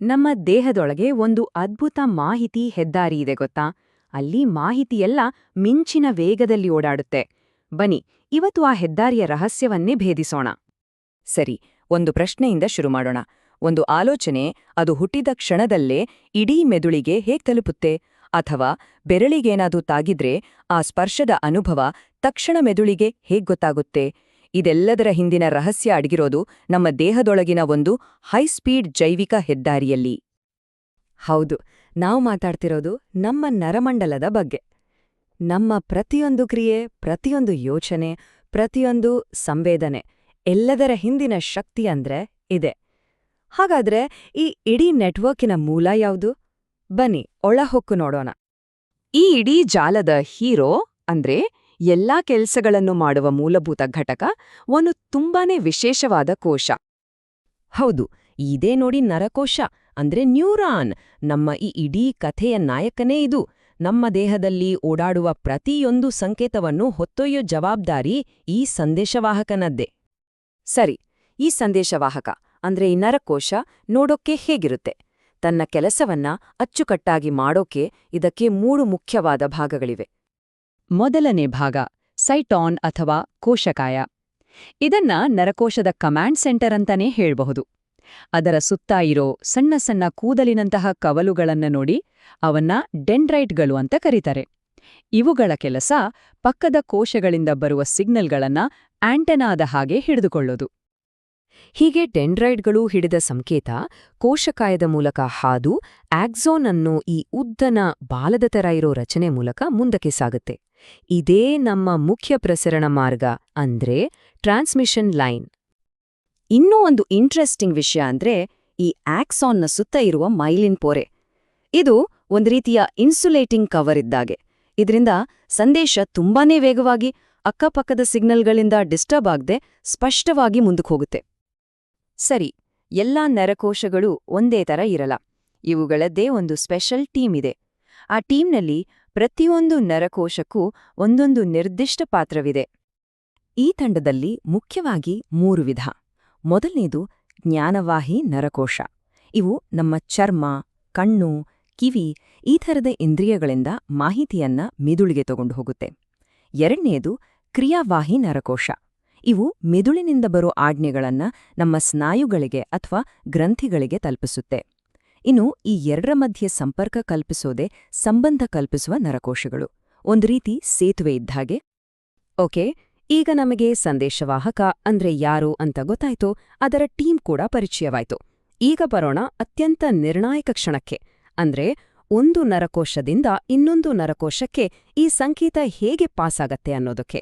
ನಮ್ಮ ದೇಹದೊಳಗೆ ಒಂದು ಅದ್ಭುತ ಮಾಹಿತಿ ಹೆದ್ದಾರಿ ಇದೆ ಗೊತ್ತಾ? ಅಲ್ಲಿ ಮಾಹಿತಿಯೆಲ್ಲ ಮಿಂಚಿನ ವೇಗದಲ್ಲಿ ಓಡಾಡುತ್ತೆ. ಬನ್ನಿ, ಇವತ್ತು ಆ ಹೆದ್ದಾರಿಯ ರಹಸ್ಯವನ್ನೇ ಭೇದಿಸೋಣ. ಸರಿ, ಒಂದು ಪ್ರಶ್ನೆಯಿಂದ ಶುರು ಮಾಡೋಣ. ಒಂದು ಆಲೋಚನೆ ಅದು ಹುಟ್ಟಿದ ಕ್ಷಣದಲ್ಲೇ ಇಡೀ ಮೆದುಳಿಗೆ ಹೇಗ್ ತಲುಪುತ್ತೆ? ಅಥವಾ ಬೆರಳಿಗೇನಾದ್ರೂ ತಾಗಿದ್ರೆ ಆ ಸ್ಪರ್ಶದ ಅನುಭವ ತಕ್ಷಣ ಮೆದುಳಿಗೆ ಹೇಗ್ ಗೊತ್ತಾಗುತ್ತೆ? ಇದೆಲ್ಲದರ ಹಿಂದಿನ ರಹಸ್ಯ ಅಡಗಿರೋದು ನಮ್ಮ ದೇಹದೊಳಗಿನ ಒಂದು ಹೈಸ್ಪೀಡ್ ಜೈವಿಕ ಹೆದ್ದಾರಿಯಲ್ಲಿ. ಹೌದು, ನಾವು ಮಾತಾಡ್ತಿರೋದು ನಮ್ಮ ನರಮಂಡಲದ ಬಗ್ಗೆ. ನಮ್ಮ ಪ್ರತಿಯೊಂದು ಕ್ರಿಯೆ, ಪ್ರತಿಯೊಂದು ಯೋಚನೆ, ಪ್ರತಿಯೊಂದು ಸಂವೇದನೆ ಎಲ್ಲದರ ಹಿಂದಿನ ಶಕ್ತಿ ಅಂದ್ರೆ ಇದೆ. ಹಾಗಾದ್ರೆ ಈ ಇಡೀ ನೆಟ್ವರ್ಕಿನ ಮೂಲ ಯಾವುದು? ಬನ್ನಿ, ಒಳಹೊಕ್ಕು ನೋಡೋಣ. ಈ ಇಡೀ ಜಾಲದ ಹೀರೋ ಅಂದ್ರೆ ಎಲ್ಲಾ ಕೆಲಸಗಳನ್ನು ಮಾಡುವ ಮೂಲಭೂತ ಘಟಕ ಒಂದು ತುಂಬಾನೇ ವಿಶೇಷವಾದ ಕೋಶ. ಹೌದು, ಇದೇ ನೋಡಿ ನರಕೋಶ, ಅಂದ್ರೆ ನ್ಯೂರಾನ್. ನಮ್ಮ ಈ ಇಡೀ ಕಥೆಯ ನಾಯಕನೇ ಇದು. ನಮ್ಮ ದೇಹದಲ್ಲಿ ಓಡಾಡುವ ಪ್ರತಿಯೊಂದು ಸಂಕೇತವನ್ನು ಹೊತ್ತೊಯ್ಯೋ ಜವಾಬ್ದಾರಿ ಈ ಸಂದೇಶವಾಹಕನದ್ದೇ. ಸರಿ, ಈ ಸಂದೇಶವಾಹಕ, ಅಂದ್ರೆ ಈ ನರಕೋಶ ನೋಡೋಕ್ಕೆ ಹೇಗಿರುತ್ತೆ? ತನ್ನ ಕೆಲಸವನ್ನ ಅಚ್ಚುಕಟ್ಟಾಗಿ ಮಾಡೋಕೆ ಇದಕ್ಕೆ ಮೂರು ಮುಖ್ಯವಾದ ಭಾಗಗಳಿವೆ. ಮೊದಲನೇ ಭಾಗ, ಸೈಟಾನ್ ಅಥವಾ ಕೋಶಕಾಯ. ಇದನ್ನ ನರಕೋಶದ ಕಮಾಂಡ್ ಸೆಂಟರ್ ಅಂತಾನೇ ಹೇಳ್ಬಹುದು. ಅದರ ಸುತ್ತ ಇರೋ ಸಣ್ಣ ಸಣ್ಣ ಕೂದಲಿನಂತಹ ಕವಲುಗಳನ್ನ ನೋಡಿ ಅವನ್ನ ಡೆಂಡ್ರೈಟ್ಗಳು ಅಂತ ಕರೀತಾರೆ. ಇವುಗಳ ಕೆಲಸ ಪಕ್ಕದ ಕೋಶಗಳಿಂದ ಬರುವ ಸಿಗ್ನಲ್ಗಳನ್ನ ಆಂಟೆನಾದ ಹಾಗೆ ಹಿಡಿದುಕೊಳ್ಳೋದು. ಹೀಗೆ ಡೆಂಡ್ರೈಡ್ಗಳು ಹಿಡಿದ ಸಂಕೇತ ಕೋಶಕಾಯದ ಮೂಲಕ ಹಾದು ಆಕ್ಸೋನ್ ಅನ್ನು ಈ ಉದ್ದನ ಬಾಲದ ತರ ಇರೋ ರಚನೆ ಮೂಲಕ ಮುಂದಕ್ಕೆ ಸಾಗುತ್ತೆ. ಇದೇ ನಮ್ಮ ಮುಖ್ಯ ಪ್ರಸರಣ ಮಾರ್ಗ ಅಂದ್ರೆ ಟ್ರಾನ್ಸ್ಮಿಷನ್ ಲೈನ್. ಇನ್ನೂ ಒಂದು ಇಂಟ್ರೆಸ್ಟಿಂಗ್ ವಿಷಯ ಅಂದ್ರೆ ಈ ಆಕ್ಸಾನ್ನ ಸುತ್ತ ಇರುವ ಮೈಲಿನ್ ಪೊರೆ. ಇದು ಒಂದು ರೀತಿಯ ಇನ್ಸುಲೇಟಿಂಗ್ ಕವರ್ ಇದ್ದಾಗೆ. ಇದರಿಂದ ಸಂದೇಶ ತುಂಬಾನೇ ವೇಗವಾಗಿ ಅಕ್ಕಪಕ್ಕದ ಸಿಗ್ನಲ್ಗಳಿಂದ ಡಿಸ್ಟರ್ಬ್ ಆಗದೆ ಸ್ಪಷ್ಟವಾಗಿ ಮುಂದಕ್ಕೆ ಹೋಗುತ್ತೆ. ಸರಿ, ಎಲ್ಲಾ ನರಕೋಶಗಳು ಒಂದೇ ಥರ ಇರಲ್ಲ. ಇವುಗಳದ್ದೇ ಒಂದು ಸ್ಪೆಷಲ್ ಟೀಮ್ ಇದೆ. ಆ ಟೀಮ್ನಲ್ಲಿ ಪ್ರತಿಯೊಂದು ನರಕೋಶಕ್ಕೂ ಒಂದೊಂದು ನಿರ್ದಿಷ್ಟ ಪಾತ್ರವಿದೆ. ಈ ತಂಡದಲ್ಲಿ ಮುಖ್ಯವಾಗಿ ಮೂರು ವಿಧ. ಮೊದಲನೇದು ಜ್ಞಾನವಾಹಿ ನರಕೋಶ. ಇವು ನಮ್ಮ ಚರ್ಮ, ಕಣ್ಣು, ಕಿವಿ ಈ ಥರದ ಇಂದ್ರಿಯಗಳಿಂದ ಮಾಹಿತಿಯನ್ನ ಮಿದುಳಿಗೆ ತಗೊಂಡು ಹೋಗುತ್ತೆ. ಎರಡನೆಯದು ಕ್ರಿಯಾವಾಹಿ ನರಕೋಶ. ಇವು ಮಿದುಳಿನಿಂದ ಬರೋ ಆಜ್ಞೆಗಳನ್ನ ನಮ್ಮ ಸ್ನಾಯುಗಳಿಗೆ ಅಥವಾ ಗ್ರಂಥಿಗಳಿಗೆ ತಲುಪಿಸುತ್ತೆ. ಇನ್ನು ಈ ಎರಡರ ಮಧ್ಯೆ ಸಂಪರ್ಕ ಕಲ್ಪಿಸೋದೇ ಸಂಬಂಧ ಕಲ್ಪಿಸುವ ನರಕೋಶಗಳು. ಒಂದು ರೀತಿ ಸೇತುವೆ ಇದ್ದಾಗೆ ಓಕೆ, ಈಗ ನಮಗೆ ಸಂದೇಶವಾಹಕ ಅಂದ್ರೆ ಯಾರು ಅಂತ ಗೊತ್ತಾಯ್ತು. ಅದರ ಟೀಮ್ ಕೂಡ ಪರಿಚಯವಾಯ್ತು. ಈಗ ಬರೋಣ ಅತ್ಯಂತ ನಿರ್ಣಾಯಕ ಕ್ಷಣಕ್ಕೆ. ಅಂದ್ರೆ ಒಂದು ನರಕೋಶದಿಂದ ಇನ್ನೊಂದು ನರಕೋಶಕ್ಕೆ ಈ ಸಂಕೇತ ಹೇಗೆ ಪಾಸಾಗತ್ತೆ ಅನ್ನೋದಕ್ಕೆ.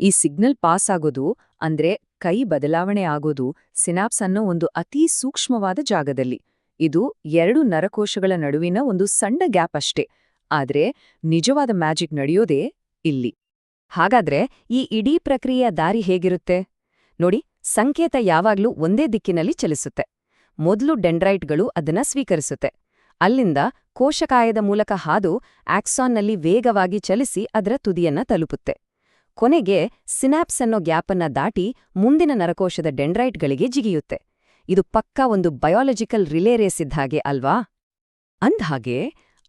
ಈ ಸಿಗ್ನಲ್ ಪಾಸ್ ಆಗೋದು ಅಂದ್ರೆ ಕೈ ಬದಲಾವಣೆ ಆಗೋದು ಸಿನಾಪ್ಸ್ ಅನ್ನೋ ಒಂದು ಅತೀ ಸೂಕ್ಷ್ಮವಾದ ಜಾಗದಲ್ಲಿ. ಇದು ಎರಡು ನರಕೋಶಗಳ ನಡುವಿನ ಒಂದು ಸಣ್ಣ ಗ್ಯಾಪ್ ಅಷ್ಟೇ, ಆದ್ರೆ ನಿಜವಾದ ಮ್ಯಾಜಿಕ್ ನಡೆಯೋದೇ ಇಲ್ಲಿ. ಹಾಗಾದ್ರೆ ಈ ಇಡೀ ಪ್ರಕ್ರಿಯೆಯ ದಾರಿ ಹೇಗಿರುತ್ತೆ? ನೋಡಿ, ಸಂಕೇತ ಯಾವಾಗ್ಲೂ ಒಂದೇ ದಿಕ್ಕಿನಲ್ಲಿ ಚಲಿಸುತ್ತೆ. ಮೊದಲು ಡೆಂಡ್ರೈಟ್ಗಳು ಅದನ್ನ ಸ್ವೀಕರಿಸುತ್ತೆ. ಅಲ್ಲಿಂದ ಕೋಶಕಾಯದ ಮೂಲಕ ಹಾದು ಆಕ್ಸಾನ್ನಲ್ಲಿ ವೇಗವಾಗಿ ಚಲಿಸಿ ಅದರ ತುದಿಯನ್ನ ತಲುಪುತ್ತೆ. ಕೊನೆಗೆ ಸಿನಾಪ್ಸ್ ಅನ್ನೋ ಗ್ಯಾಪನ್ನ ದಾಟಿ ಮುಂದಿನ ನರಕೋಶದ ಡೆಂಡ್ರೈಟ್ಗಳಿಗೆ ಜಿಗಿಯುತ್ತೆ. ಇದು ಪಕ್ಕಾ ಒಂದು ಬಯಾಲಜಿಕಲ್ ರಿಲೇ ರೇಸ್ ಇದ್ದಾಗೆ ಅಲ್ವಾ? ಅಂದ್ಹಾಗೆ,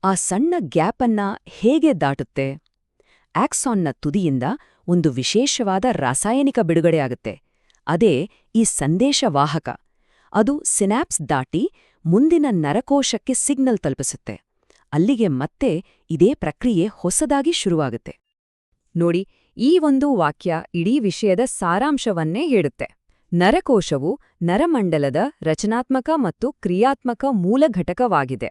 ಆ ಸಣ್ಣ ಗ್ಯಾಪನ್ನ ಹೇಗೆ ದಾಟುತ್ತೆ? ಆಕ್ಸಾನ್ನ ತುದಿಯಿಂದ ಒಂದು ವಿಶೇಷವಾದ ರಾಸಾಯನಿಕ ಬಿಡುಗಡೆಯಾಗುತ್ತೆ ಅದೇ ಈ ಸಂದೇಶವಾಹಕ ಅದು ಸಿನಾಪ್ಸ್ ದಾಟಿ ಮುಂದಿನ ನರಕೋಶಕ್ಕೆ ಸಿಗ್ನಲ್ ತಲುಪಿಸುತ್ತೆ. ಅಲ್ಲಿಗೆ ಮತ್ತೆ ಇದೇ ಪ್ರಕ್ರಿಯೆ ಹೊಸದಾಗಿ ಶುರುವಾಗುತ್ತೆ. ನೋಡಿ ಈ ಒಂದು ವಾಕ್ಯ ಇಡೀ ವಿಷಯದ ಸಾರಾಂಶವನ್ನೇ ಹೇಳುತ್ತೆ. ನರಕೋಶವು ನರಮಂಡಲದ ರಚನಾತ್ಮಕ ಮತ್ತು ಕ್ರಿಯಾತ್ಮಕ ಮೂಲ ಘಟಕವಾಗಿದೆ.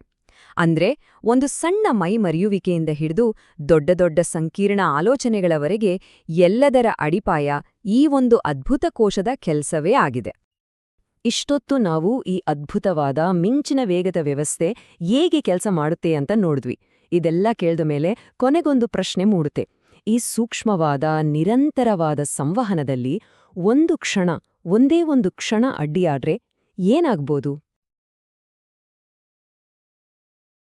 ಅಂದ್ರೆ ಒಂದು ಸಣ್ಣ ಮೈಮರೆಯುವಿಕೆಯಿಂದ ಹಿಡಿದು ದೊಡ್ಡ ದೊಡ್ಡ ಸಂಕೀರ್ಣ ಆಲೋಚನೆಗಳವರೆಗೆ ಎಲ್ಲದರ ಅಡಿಪಾಯ ಈ ಒಂದು ಅದ್ಭುತ ಕೋಶದ ಕೆಲಸವೇ ಆಗಿದೆ. ಇಷ್ಟೊತ್ತು ನಾವು ಈ ಅದ್ಭುತವಾದ ಮಿಂಚಿನ ವೇಗದ ವ್ಯವಸ್ಥೆ ಹೇಗೆ ಕೆಲಸ ಮಾಡುತ್ತೆ ಅಂತ ನೋಡಿದ್ವಿ. ಇದೆಲ್ಲ ಕೇಳಿದ ಮೇಲೆ ಕೊನೆಗೊಂದು ಪ್ರಶ್ನೆ ಮೂಡುತ್ತೆ. ಈ ಸೂಕ್ಷ್ಮವಾದ ನಿರಂತರವಾದ ಸಂವಹನದಲ್ಲಿ ಒಂದು ಕ್ಷಣ ಒಂದೇ ಒಂದು ಕ್ಷಣ ಅಡ್ಡಿಯಾಡ್ರೆ ಏನಾಗ್ಬೋದು?